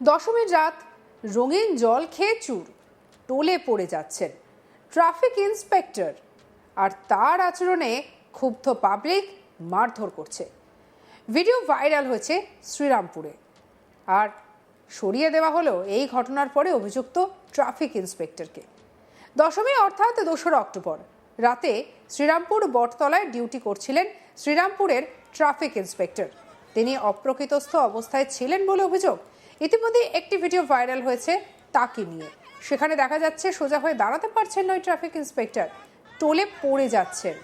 দশমীর রাত রঙিন জল খেয়ে চুর, টোলে পড়ে যাচ্ছেন। ট্রাফিক ইন্সপেক্টর আর তার আচরণে ক্ষুব্ধ পাবলিক মারধর করছে। ভিডিও ভাইরাল হয়েছে শ্রীরামপুরে। আর সরিয়ে দেওয়া হলো এই ঘটনার পরে অভিযুক্ত ট্রাফিক ইন্সপেক্টরকে। দশমী অর্থাৎ দোসরা অক্টোবর রাতে শ্রীরামপুর বটতলায় ডিউটি করছিলেন শ্রীরামপুরের ট্রাফিক ইন্সপেক্টর। তিনি অপ্রকৃতস্থ অবস্থায় ছিলেন বলে অভিযোগ ইতিমধ্যে একটি ভিডিও ভাইরাল হয়েছে তাকে নিয়ে। সেখানে দেখা যাচ্ছে সোজা হয়ে দাঁড়াতে পারছেন না ওই ট্রাফিক ইন্সপেক্টর। টোলে পড়ে যাচ্ছেন।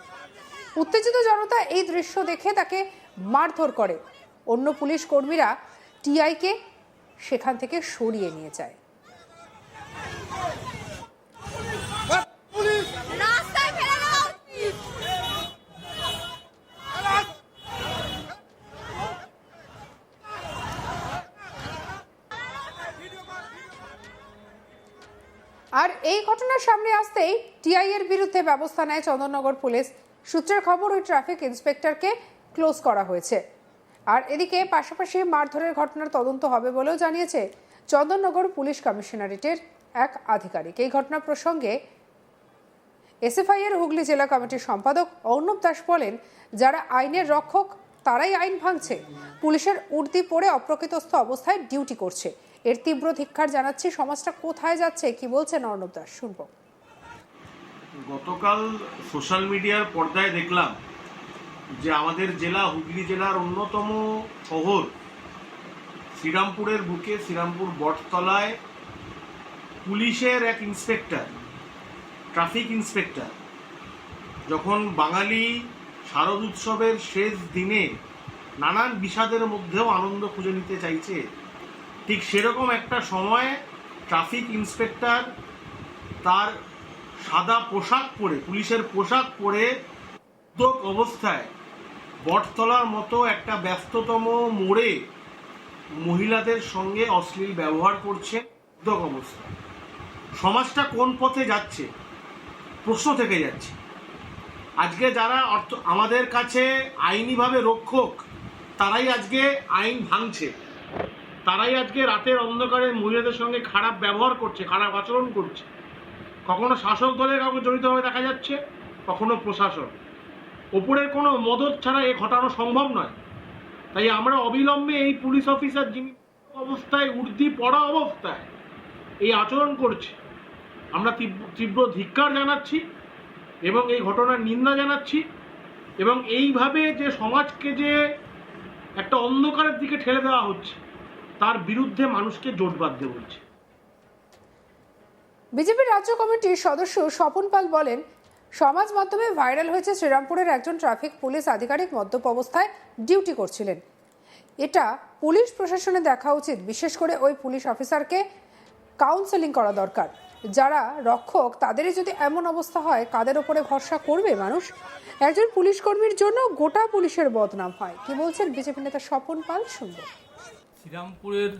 উত্তেজিত জনতা এই দৃশ্য দেখে তাকে মারধর করে। অন্য পুলিশ কর্মীরা টিআইকে সেখান থেকে সরিয়ে নিয়ে যায় রাস্তায় ফেলে দেওয়া উচিত। আর এই ঘটনার সামনে আসতেই টিআই এর বিরুদ্ধে ব্যবস্থা নেয় চন্দননগর পুলিশ। সূত্রের খবর, ওই ট্রাফিক ইন্সপেক্টরকে ক্লোজ করা হয়েছে। আর এদিকে পাশাপাশি মারধরের ঘটনার তদন্ত হবে বলেও জানিয়েছে চন্দননগর পুলিশ কমিশনারেটের এক আধিকারিক। এই ঘটনা প্রসঙ্গে এসএফআই এর হুগলি জেলা কমিটির সম্পাদক অর্ণব দাস বলেন, যারা আইনের রক্ষক, তারাই আইন ভাঙছে। পুলিশের উর্দি পরে অপ্রকৃতস্থ অবস্থায় ডিউটি করছে। এর তীব্র ধিক্ষার জানাচ্ছি। সমাজটা কোথায় যাচ্ছে? কি বলছেন অর্ণব দাস? শুনব। গতকাল সোশ্যাল মিডিয়ার পর্দায় দেখলাম যে আমাদের জেলা, হুগলি জেলার অন্যতম শহর শ্রীরামপুরের বুকে, শ্রীরামপুর বটতলায় পুলিশের এক ইন্সপেক্টর, ট্রাফিক ইন্সপেক্টর, যখন বাঙালি শারদ উৎসবের শেষ দিনে নানান বিষাদের মধ্যেও আনন্দ খুঁজে নিতে চাইছে ঠিক সেরকম একটা সময়ে ট্রাফিক ইন্সপেক্টর তার সাদা পোশাক পরে, পুলিশের পোশাক পরে উদ্যোগ অবস্থায় বটতলার মতো একটা ব্যস্ততম মোড়ে মহিলাদের সঙ্গে অশ্লীল ব্যবহার করছে উদ্যোগ অবস্থায় সমাজটা কোন পথে যাচ্ছে? প্রশ্ন থেকে যাচ্ছে। আজকে যারা অর্থ আমাদের কাছে আইনিভাবে রক্ষক, তারাই আজকে আইন ভাঙছে। তারাই আজকে রাতের অন্ধকারে মহিলাদের সঙ্গে খারাপ ব্যবহার করছে, খারাপ আচরণ করছে। কখনো শাসক দলের কাউকে জড়িতভাবে দেখা যাচ্ছে, কখনো প্রশাসন। ওপরের কোনো মদত ছাড়া এ ঘটানো সম্ভব নয়। তাই আমরা অবিলম্বে এই পুলিশ অফিসার যিনি অবস্থায় উর্দি পড়া অবস্থায় এই আচরণ করছে। আমরা তীব্র- ধিক্কার জানাচ্ছি এবং এই ঘটনার নিন্দা জানাচ্ছি এবং এইভাবে যে সমাজকে যে একটা অন্ধকারের দিকে ঠেলে দেওয়া হচ্ছে তার বিরুদ্ধে মানুষকে জোট বাঁধতে বলছে। বিজেপির রাজ্য কমিটির সদস্য স্বপন পাল বলেন, সমাজ মাধ্যমে ভাইরাল হয়েছে শ্রীরামপুরের একজন ট্রাফিক পুলিশ আধিকারিক মদ্যপ অবস্থায় ডিউটি করছিলেন। এটা পুলিশ প্রশাসনে দেখা উচিত, বিশেষ করে ওই পুলিশ অফিসারকে কাউন্সেলিং করা দরকার। যারা রক্ষক, তাদেরই যদি এমন অবস্থা হয়, কাদের ওপরে ভরসা করবে মানুষ? একজন পুলিশ কর্মীর জন্য গোটা পুলিশের বদনাম হয়। কি বলছেন বিজেপি নেতা স্বপন পাল? শুনব। শ্রীরামপুরের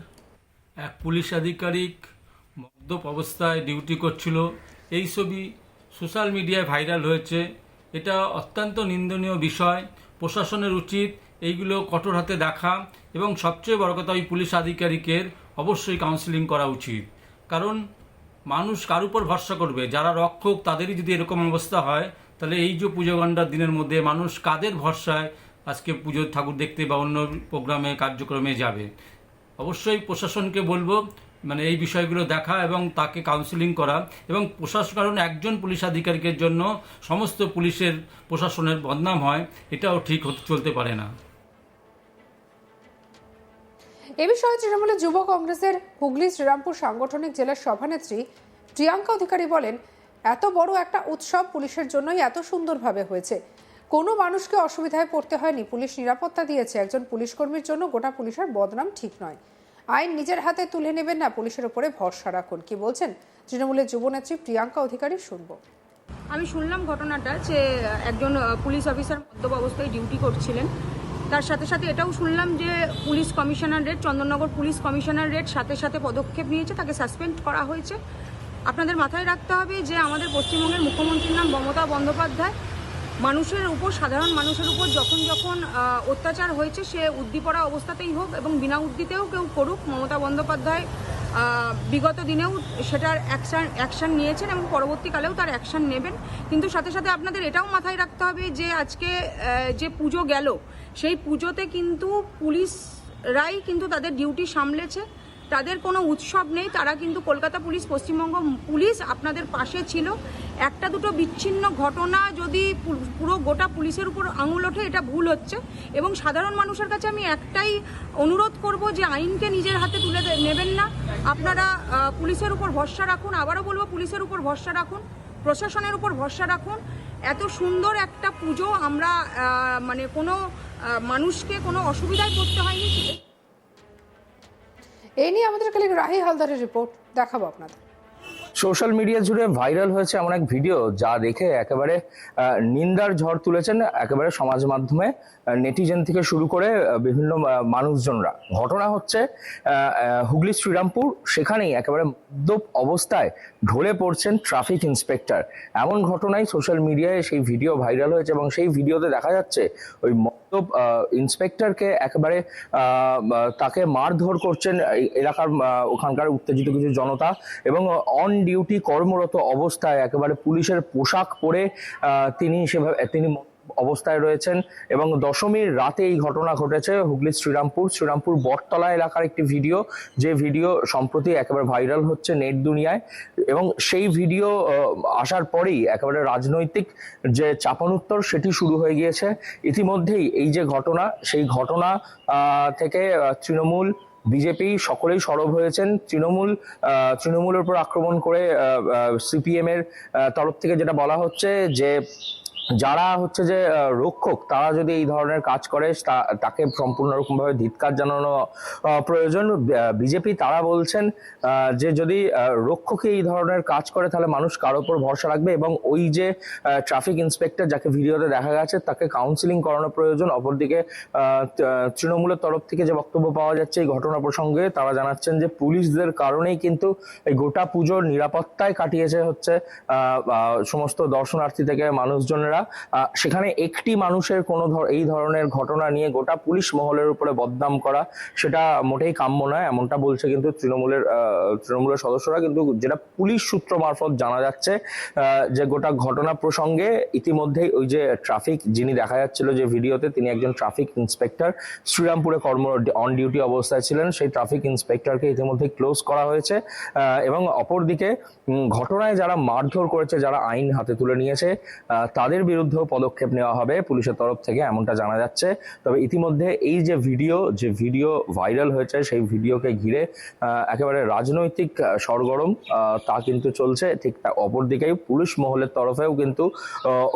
এক পুলিশ আধিকারিক মদ্যপ অবস্থায় ডিউটি করছিল। এই ছবি সোশ্যাল মিডিয়ায় ভাইরাল হয়েছে। এটা অত্যন্ত নিন্দনীয় বিষয়, প্রশাসনের উচিত এইগুলো কঠোর হাতে দেখা এবং সবচেয়ে বড় কথা ওই পুলিশ আধিকারিকের অবশ্যই কাউন্সিলিং করা উচিত। কারণ মানুষ কার উপর ভরসা করবে? যারা রক্ষক, তাদেরই যদি এরকম অবস্থা হয়, তাহলে এই যে পুজো গণ্ডার দিনের মধ্যে মানুষ কাদের ভরসায় আজকে পুজোর ঠাকুর দেখতে বা অন্য প্রোগ্রামে, কার্যক্রমে যাবে? অবশ্যই প্রশাসনকে বলব মানে এই বিষয়গুলো দেখা এবং তাকে কাউন্সিলিং করা এবং প্রশাসন কারণ একজন পুলিশ আধিকারিকের জন্য সমস্ত পুলিশের প্রশাসনের বদনাম হয়, এটাও ঠিক হতে চলতে পারে না। এ বিষয়ে তৃণমূলের যুব কংগ্রেসের হুগলি শ্রীরামপুর সাংগঠনিক জেলার সভানেত্রী প্রিয়াঙ্কা অধিকারী বলেন, এত বড় একটা উৎসব পুলিশের জন্যই এত সুন্দরভাবে হয়েছে। কোনো মানুষকে অসুবিধায় পড়তে হয়নি, পুলিশ নিরাপত্তা দিয়েছে, একজন পুলিশ কর্মীর জন্য গোটা পুলিশের বদনাম ঠিক নয়। আইন নিজের হাতে তুলে নেবেন না, পুলিশের উপরে ভরসা রাখুন। কি বলছেন তৃণমূলের যুবনেত্রী প্রিয়াঙ্কা অধিকারী শুনব। আমি শুনলাম ঘটনাটা যে একজন পুলিশ অফিসার মদ্যপ অবস্থায় ডিউটি করছিলেন। তার সাথে সাথে এটাও শুনলাম যে, police commissioner commissionerate Chandannagar police commissioner commissionerate সাথে সাথে পদক্ষেপ নিয়েছে, তাকে সাসপেন্ড করা হয়েছে। আপনাদের মাথায় রাখতে হবে যে, আমাদের পশ্চিমবঙ্গের মুখ্যমন্ত্রীর নাম মমতা বন্দ্যোপাধ্যায়। মানুষের উপর, সাধারণ মানুষের উপর যখন যখন অত্যাচার হয়েছে, সে উদ্দীপনা অবস্থাতেই হোক এবং বিনা উদ্দিতেও কেউ করুক, মমতা বন্দ্যোপাধ্যায় বিগত দিনেও সেটার অ্যাকশান অ্যাকশান নিয়েছেন এবং পরবর্তীকালেও তার অ্যাকশান নেবেন। কিন্তু সাথে সাথে আপনাদের এটাও মাথায় রাখতে হবে যে আজকে যে পুজো গেল, সেই পুজোতে কিন্তু পুলিশরাই কিন্তু তাদের ডিউটি সামলেছে। তাদের কোনো উৎসব নেই, তারা কিন্তু কলকাতা পুলিশ, পশ্চিমবঙ্গ পুলিশ আপনাদের পাশে ছিল। একটা দুটো বিচ্ছিন্ন ঘটনা যদি পুরো গোটা পুলিশের উপর আঙুল ওঠে, এটা ভুল হচ্ছে। এবং সাধারণ মানুষের কাছে আমি একটাই অনুরোধ করব যে আইনকে নিজের হাতে তুলে নেবেন না। আপনারা পুলিশের উপর ভরসা রাখুন। আবারও বলব, পুলিশের উপর ভরসা রাখুন। প্রশাসনের উপর ভরসা রাখুন। এত সুন্দর একটা পুজো আমরা মানে কোনো মানুষকে কোনো অসুবিধায় পড়তে হয়নি। এই নিয়ে আমাদের কালিক রাহি হালদারের রিপোর্ট দেখাবো আপনাদের। সোশ্যাল মিডিয়া জুড়ে ভাইরাল হয়েছে এমন এক ভিডিও যা দেখে একেবারে নিন্দার ঝড় তুলেছেন একেবারে সমাজ মাধ্যমে নেটিজেন থেকে শুরু করে বিভিন্ন মানুষজনরা। ঘটনা হচ্ছে হুগলি, শ্রীরামপুর, সেখানেই একেবারে মদ্যপ অবস্থায় ঢলে পড়ছেন ট্রাফিক ইন্সপেক্টর। এমন ঘটনায় সোশ্যাল মিডিয়ায় সেই ভিডিও ভাইরাল হয়েছে এবং সেই ভিডিওতে দেখা যাচ্ছে ওই মদ্যপ ইন্সপেক্টরকে একেবারে তাকে মারধর করছেন এলাকার ওখানকার উত্তেজিত কিছু জনতা এবং অন ডিউটি কর্মরত অবস্থায় একেবারে পুলিশের পোশাক পরে তিনি সেভাবে, তিনি অবস্থায় রয়েছেন এবং দশমীর রাতে এই ঘটনা ঘটেছে হুগলি শ্রীরামপুর শ্রীরামপুর বটতলা এলাকার একটি ভিডিও। যে ভিডিও সম্প্রতি একেবারে ভাইরাল হচ্ছে নেট দুনিয়ায় এবং সেই ভিডিও আসার পরেই একেবারে রাজনৈতিক যে চাপানুত্তর সেটি শুরু হয়ে গিয়েছে। ইতিমধ্যেই এই যে ঘটনা, সেই ঘটনা থেকে তৃণমূল, বিজেপি সকলেই সরব হয়েছেন। তৃণমূল তৃণমূলের উপর আক্রমণ করে সিপিএম এর তরফ থেকে যেটা বলা হচ্ছে যে যারা হচ্ছে যে রক্ষক, তারা যদি এই ধরনের কাজ করে তাকে সম্পূর্ণরকমভাবে ধিৎকার জানানো প্রয়োজন। বিজেপি, তারা বলছেন যে যদি রক্ষকে এই ধরনের কাজ করে, তাহলে মানুষ কার ওপর ভরসা রাখবে? এবং ওই যে ট্রাফিক ইন্সপেক্টর যাকে ভিডিওতে দেখা গেছে, তাকে কাউন্সিলিং করানো প্রয়োজন। অপরদিকে তৃণমূলের তরফ থেকে যে বক্তব্য পাওয়া যাচ্ছে, এই ঘটনা প্রসঙ্গে তারা জানাচ্ছেন যে, পুলিশদের কারণেই কিন্তু এই গোটা পুজোর নিরাপত্তায় কাটিয়েছে হচ্ছে সমস্ত দর্শনার্থী থেকে মানুষজনেরা। আহ, সেখানে একটি মানুষের কোনো এই ধরনের ঘটনা নিয়ে গোটা পুলিশ মহলের উপরে বদনাম করা সেটা মোটেই কাম্য নয় এমনটা বলছে কিন্তু তৃণমূলের তৃণমূলের সদস্যরা। কিন্তু যেটা পুলিশ সূত্র মারফত জানা যাচ্ছে যে গোটা ঘটনা প্রসঙ্গে ইতিমধ্যেই ওই যে ট্রাফিক যিনি দেখা যাচ্ছিল যে ভিডিওতে তিনি একজন ট্রাফিক ইন্সপেক্টর শ্রীরামপুরে কর্ম অন ডিউটি অবস্থায় ছিলেন। সেই ট্রাফিক ইন্সপেক্টরকে ইতিমধ্যে ক্লোজ করা হয়েছে এবং অপরদিকে ঘটনায় যারা মারধর করেছে যারা আইন হাতে তুলে নিয়েছে তাদের বিরুদ্ধেও পদক্ষেপ নেওয়া হবে। পুলিশের তরফ থেকে এমনটা জানা যাচ্ছে। তবে ইতিমধ্যে এই যে ভিডিও যে ভিডিও ভাইরাল হয়েছে, সেই ভিডিওকে ঘিরে একেবারে রাজনৈতিক সরগরম তা কিন্তু চলছে। ঠিক তা অপরদিকেই পুলিশ মহলের তরফেও কিন্তু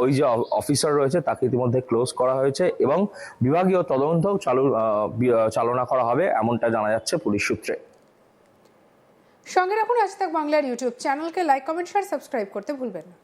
ওই যে অফিসার রয়েছে, তাকে ইতিমধ্যে ক্লোজ করা হয়েছে এবং বিভাগীয় তদন্তও চালু চালনা করা হবে এমনটা জানা যাচ্ছে পুলিশ সূত্রে। সঙ্গে রাখুন আজ তাক বাংলার ইউটিউব চ্যানেলকে। লাইক, কমেন্ট শেয়ার সাবস্ক্রাইব করতে ভুলবেন না।